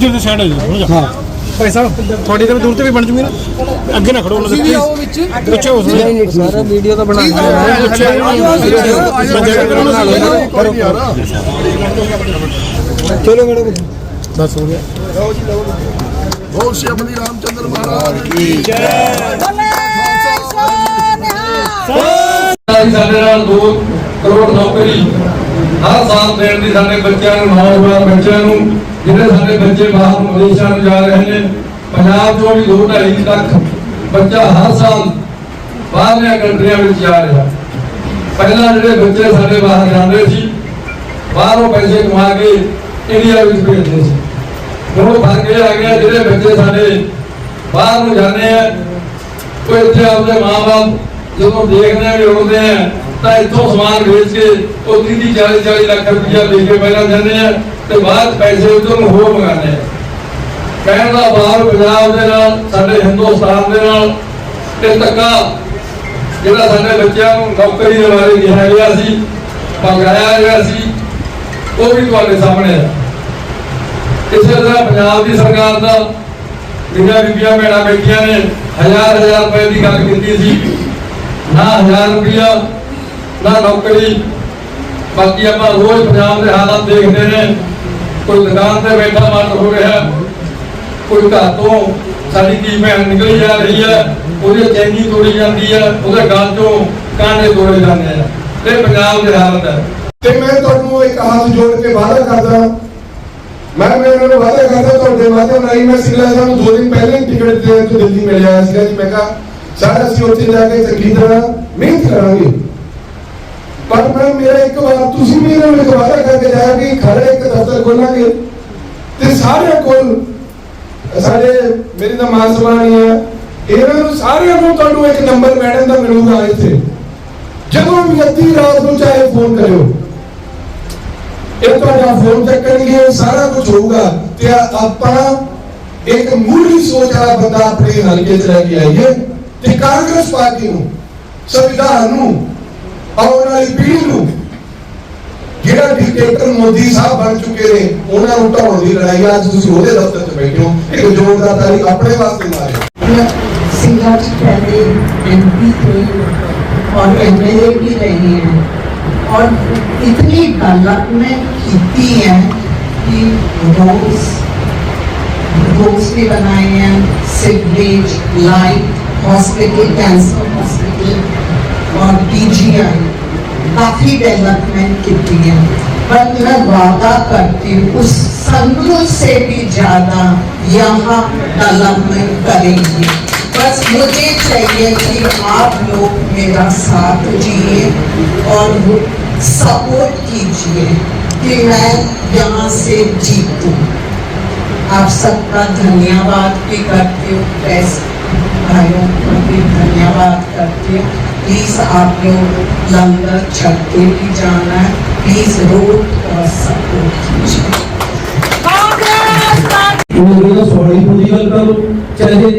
ਇੱਧਰ ਦੇ ਸਾਈਡ ਹੋ ਜਾ ਥੋੜਾ ਜਿਹਾ ਹਾਂ ਭਾਈ ਸਾਹਿਬ ਤੁਹਾਡੀ ਤਾਂ ਦੂਰ ਤੇ ਵੀ ਬਣ ਜੂਗੀ ਨਾ ਅੱਗੇ ਨਾ ਖੜੋ ਉਹਨਾਂ ਦੇ ਵਿੱਚ ਪਿੱਛੇ ਹੋ ਸਕਦੇ ਸਾਰਾ ਵੀਡੀਓ ਤਾਂ ਬਣਾ ਚਲੋ ਮੈਡਮ ਬਸ ਹੋ ਗਿਆ ਬਹੁਤ ਸ਼ਬਦੀ ਰਾਮਚੰਦਰ ਮਹਾਰਾਜ ਕੀ ਸਾਡੇ ਨਾਲ 2 ਕਰੋੜ ਨੌਕਰੀ ਹਰ ਸਾਲ ਦੇਣ ਦੀ ਸਾਡੇ ਬੱਚਿਆਂ ਨੂੰ ਨੌਜਵਾਨ ਬੱਚਿਆਂ ਨੂੰ ਜਿਹੜੇ ਸਾਡੇ ਬੱਚੇ ਬਾਹਰ ਨੂੰ ਵਿਦੇਸ਼ਾਂ ਨੂੰ ਜਾ ਰਹੇ ਨੇ, ਪੰਜਾਬ ਤੋਂ ਵੀ 2.5 ਲੱਖ ਬੱਚਾ ਹਰ ਸਾਲ ਬਾਹਰਲੀਆਂ ਕੰਟਰੀਆਂ ਵਿੱਚ ਜਾ ਰਿਹਾ। ਪਹਿਲਾਂ ਜਿਹੜੇ ਬੱਚੇ ਸਾਡੇ ਬਾਹਰ ਜਾਂਦੇ ਸੀ, ਬਾਹਰੋਂ ਪੈਸੇ ਕਮਾ ਕੇ ਇੰਡੀਆ ਵਿੱਚ ਭੇਜਦੇ ਸੀ। ਹੁਣ ਫ਼ਰਕ ਇਹ ਆ ਗਿਆ, ਜਿਹੜੇ ਬੱਚੇ ਸਾਡੇ ਬਾਹਰ ਨੂੰ ਜਾਂਦੇ ਆ, ਉਹ ਇੱਥੇ ਆਪਦੇ ਮਾਪੇ ਜਦੋਂ ਦੇਖਦੇ ਆ ਵੀ ਆਉਂਦੇ ਆ ਤਾਂ ਇੱਥੋਂ ਸਮਾਨ ਵੇਚ ਕੇ ਉਹ 30 40 40 ਲੱਖ ਰੁਪਇਆ ਦੇ ਕੇ ਪਹਿਲਾਂ ਜਾਂਦੇ ਆ ਤੇ ਬਾਅਦ ਪੈਸੇ ਉਧਰ ਹੋਰ ਮੰਗਾਉਂਦੇ ਆ। ਕਹਿਣ ਦਾ ਬਾਹਰ ਪੰਜਾਬ ਦੇ ਨਾਲ, ਸਾਡੇ ਹਿੰਦੁਸਤਾਨ ਦੇ ਨਾਲ ਤੇ ਧੱਕਾ, ਜਿਹੜਾ ਸਾਡੇ ਬੱਚਿਆਂ ਨੂੰ ਨੌਕਰੀ ਦੇ ਬਾਰੇ ਕਿਹਾ ਗਿਆ ਸੀ ਮੰਗਾਇਆ ਗਿਆ ਸੀ, ਉਹ ਵੀ ਤੁਹਾਡੇ ਸਾਹਮਣੇ ਹੈ ਇਸੇ ਤਰ੍ਹਾਂ ਪੰਜਾਬ ਦੀ ਸਰਕਾਰ ਦਾ ਜਿਹੜੀਆਂ ਬੀਬੀਆਂ ਭੈਣਾਂ ਬੈਠੀਆਂ ਨੇ ਹਜ਼ਾਰ ਹਜ਼ਾਰ ਰੁਪਏ ਦੀ ਗੱਲ ਕੀਤੀ ਸੀ, ਨਾ ਹਜ਼ਾਰ ਰੁਪਇਆ ਨਾ ਨੌਕਰੀ, ਬਾਕੀ ਆਪਾਂ ਰੋਜ਼ ਪੰਜਾਬ ਦੇ ਹਾਲਾਤ ਦੇਖਦੇ ਨੇ। ਕੋਈ ਦੁਕਾਨ ਤੇ ਬੈਠਾ ਮਰ ਹੋ ਰਿਹਾ, ਕੋਈ ਘਰ ਤੋਂ ਸਾਡੀ ਧੀ ਭੈਣ ਨਿਕਲੀ ਜਾ ਰਹੀ ਹੈ, ਉਹਦੀ ਚੈਨੀ ਤੋੜੀ ਜਾਂਦੀ ਹੈ, ਉਹਦੇ ਗਲ ਤੋਂ ਕਾਂਡੇ ਤੋੜੇ ਜਾਂਦੇ ਆ। ਇਹ ਪੰਜਾਬ ਦੇ ਹਾਲਤ ਹੈ। ਤੇ ਮੈਂ ਤੁਹਾਨੂੰ ਇੱਕ ਹੱਥ ਜੋੜ ਕੇ ਵਾਅਦਾ ਕਰਦਾ, ਮੈਂ ਮੈਂ ਉਹਨਾਂ ਨੂੰ ਵਾਅਦਾ ਕਰਦਾ, ਤੁਹਾਡੇ ਮਾਧਿਅਮ ਰਾਹੀਂ ਮੈਂ ਸਿੰਗਲਾ ਸਾਹਿਬ ਨੂੰ ਦੋ ਦਿਨ ਪਹਿਲਾਂ ਹੀ ਟਿਕਟ ਦੇਣ ਦਿੱਲੀ ਮਿਲ ਆਇਆ ਸੀਗਾ ਜੀ ਮੈਂ ਕਿਹਾ ਸਾਰਾ ਅਸੀਂ ਉੱਥੇ ਜਾ ਕੇ ਚੰਗੀ ਤਰ੍ਹਾਂ ਮਿਹਨਤ ਕਰਾਂਗੇ। ਪਰ ਮੈਂ ਮੇਰਾ ਇੱਕ ਵਾਰ ਤੁਸੀਂ ਵੀ ਇਹਨਾਂ ਨੂੰ ਇੱਕ ਕਰਕੇ ਜਾਇਆ ਕਿ ਖੜੇ ਇੱਕ ਦਫ਼ਤਰ ਖੋਲਾਂਗੇ। ਤੇ ਸਾਰਿਆਂ ਕੋਲ, ਸਾਡੇ ਮੇਰੀ ਤਾਂ ਮਾਨ ਸਮਾਨੀ ਹੈ, ਇਹਨਾਂ ਨੂੰ ਸਾਰਿਆਂ ਨੂੰ ਤੁਹਾਨੂੰ ਇੱਕ ਨੰਬਰ ਮੈਡਮ ਦਾ ਮਿਲੂਗਾ ਇੱਥੇ। ਜਦੋਂ ਵੀ ਅੱਧੀ ਰਾਤ ਨੂੰ ਚਾਹੇ ਫੋਨ ਕਰਿਓ। ਇਹ ਤੁਹਾਡਾ ਫੋਨ ਚੱਕਣਗੇ ਸਾਰਾ ਕੁਝ ਹੋਊਗਾ। ਤੇ ਆਪਾਂ ਇੱਕ ਮੂਲੀ ਸੋਚ ਵਾਲਾ ਬੰਦਾ ਆਪਣੇ ਹਲਕੇ 'ਚ ਲੈ ਕੇ ਆਈਏ ਤੇ ਕਾਂਗਰਸ ਪਾਰਟੀ ਨੂੰ, ਸੰਵਿਧਾਨ ਨੂੰ ਆਉਣ ਵਾਲੀ ਪੀੜ੍ਹੀ ਨੂੰ ਜਿਹੜਾ ਡਿਕਟੇਟਰ ਮੋਦੀ ਸਾਹਿਬ ਬਣ ਚੁੱਕੇ ਨੇ ਉਹਨਾਂ ਨੂੰ ਢਾਉਣ ਦੀ ਲੜਾਈ ਅੱਜ ਤੁਸੀਂ ਉਹਦੇ ਦਫ਼ਤਰ 'ਚ ਬੈਠੇ ਹੋ ਇੱਕ ਜ਼ੋਰਦਾਰ ਤਾਲੀ ਆਪਣੇ ਵਾਸਤੇ ਮਾਰਿਓ सिंगर जी पहले एमपी थे और एमएलए भी रहे हैं और इतनी डेवलपमेंट की है कि रोड्स रोड्स भी बनाए हैं sewerage light hospital cancer hospital और पीजीआई काफ़ी डेवलपमेंट की है। पर मैं वादा करती हूँ, उस संगरूर से भी ज़्यादा यहाँ डेवलपमेंट करेंगे। बस मुझे चाहिए कि आप लोग मेरा साथ दिए और सपोर्ट कीजिए कि मैं यहाँ से जीतूं। आप सबका धन्यवाद भी करती हूँ। भाइयों को भी धन्यवाद करती हूँ। प्लीज आप लोग लंगर छत के भी जाना है प्लीज रोड और सपोर्ट कीजिए ਉਹਨਾਂ ਦਾ ਸਵਾਲੀ ਪੂਰੀ ਗੱਲ ਕਰ ਲਓ ਚਾਹੇ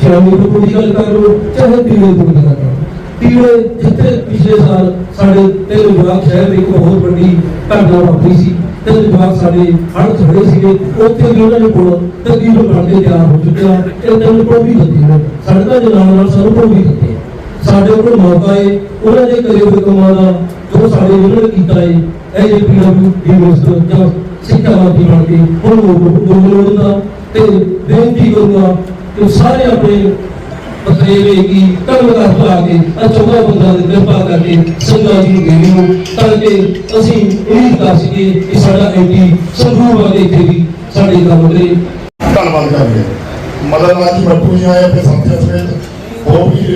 ਸ਼ਾਮੀ ਤੋਂ ਪੂਰੀ ਗੱਲ ਕਰ ਲਓ ਚਾਹੇ ਪੀਲੇ ਤੋਂ ਗੱਲ ਕਰ ਲਓ ਪੀਲੇ ਜਿੱਥੇ ਪਿਛਲੇ ਸਾਲ ਸਾਡੇ ਤਿੰਨ ਜਵਾਕ ਸ਼ਹਿਰ ਇੱਕ ਬਹੁਤ ਵੱਡੀ ਘਟਨਾ ਵਾਪਰੀ ਸੀ ਤਿੰਨ ਜਵਾਕ ਸਾਡੇ ਹੜ ਖੜੇ ਸੀਗੇ ਉੱਥੇ ਵੀ ਉਹਨਾਂ ਨੇ ਕੋਲ ਤਕਰੀਬਨ ਬਣਦੇ ਤਿਆਰ ਹੋ ਚੁੱਕਿਆ ਇਹ ਤਿੰਨ ਕੋਲ ਵੀ ਦਿੱਤੇ ਨੇ ਸਾਡੇ ਦਾ ਜਨਾਬ ਨਾਲ ਸਾਨੂੰ ਕੋਲ ਵੀ ਦਿੱਤੇ ਆ। ਸਾਡੇ ਕੋਲ ਮੌਕਾ ਹੈ ਉਹਨਾਂ ਦੇ ਕਰੇ ਹੋਏ ਦਾ ਜੋ ਸਾਡੇ ਉਹਨਾਂ ਨੇ ਕੀਤਾ ਹੈ ਇਹ ਜੇ ਪੀਡਬਲਿਊ ਦੀ ਮਿਨਿਸਟਰ ਜਾਂ ਸਿੱਖਿਆ ਮੰਤਰੀ ਬਣ ਕੇ ਹੁਣ ਉਹ ਦਾ ਤੇ ਬੇਨਤੀ ਕਰੂੰਗਾ ਕਿ ਸਾਰੇ ਆਪਣੇ ਪਤਰੇਵੇ ਕੀ ਕੰਮ ਦਾ ਭਲਾ ਕੇ ਆ ਬੰਦਾ ਦੇ ਕਿਰਪਾ ਕਰਕੇ ਸੰਗਤ ਜੀ ਨੂੰ ਨੂੰ ਤਾਂ ਕਿ ਅਸੀਂ ਉਮੀਦ ਕਰ ਸਕੀਏ ਕਿ ਸਾਡਾ ਐਂਟੀ ਸੰਗਰੂਰ ਵਾਲੇ ਇੱਥੇ ਵੀ ਸਾਡੇ ਕੰਮ ਕਰੇ। ਧੰਨਵਾਦ ਕਰਦੇ ਮਦਨ ਲਾਲ ਜੀ ਬੱਟੂ ਜੀ ਆਏ, ਆਪਣੇ ਸਾਥੀਆਂ ਸਮੇਤ ਉਹ ਵੀ